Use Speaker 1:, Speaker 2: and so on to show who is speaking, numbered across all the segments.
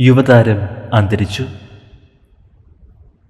Speaker 1: യുവതാരം അന്തരിച്ചു.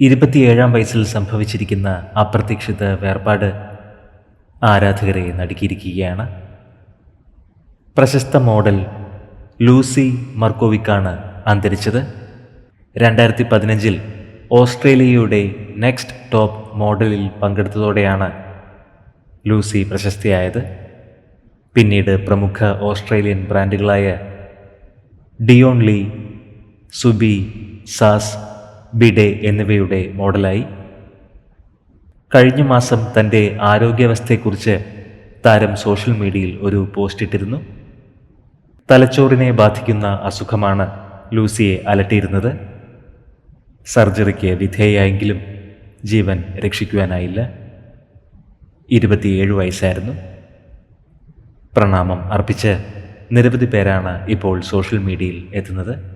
Speaker 1: ഇരുപത്തിയേഴാം വയസ്സിൽ സംഭവിച്ചിരിക്കുന്ന അപ്രതീക്ഷിത വേർപാട് ആരാധകരെ നടുക്കിയിരിക്കുകയാണ്. പ്രശസ്ത മോഡൽ ലൂസി മർക്കോവിക്കാണ് അന്തരിച്ചത്. രണ്ടായിരത്തി പതിനഞ്ചിൽ ഓസ്ട്രേലിയയുടെ നെക്സ്റ്റ് ടോപ്പ് മോഡലിൽ പങ്കെടുത്തതോടെയാണ് ലൂസി പ്രശസ്തിയായത്. പിന്നീട് പ്രമുഖ Australian ബ്രാൻഡുകളായ Dion Lee Ksubi Sass Bide എന്നിവയുടെ മോഡലായി. കഴിഞ്ഞ മാസം തന്റെ ആരോഗ്യാവസ്ഥയെക്കുറിച്ച് താരം സോഷ്യൽ മീഡിയയിൽ ഒരു പോസ്റ്റ് ഇട്ടിരുന്നു. തലച്ചോറിനെ ബാധിക്കുന്ന അസുഖമാണ് ലൂസിയെ അലട്ടിയിരുന്നത്. സർജറിക്ക് വിധേയായെങ്കിലും ജീവൻ രക്ഷിക്കുവാനായില്ല. ഇരുപത്തിയേഴ് വയസ്സായിരുന്നു. പ്രണാമം അർപ്പിച്ച് നിരവധി പേരാണ് ഇപ്പോൾ സോഷ്യൽ മീഡിയയിൽ എത്തുന്നത്.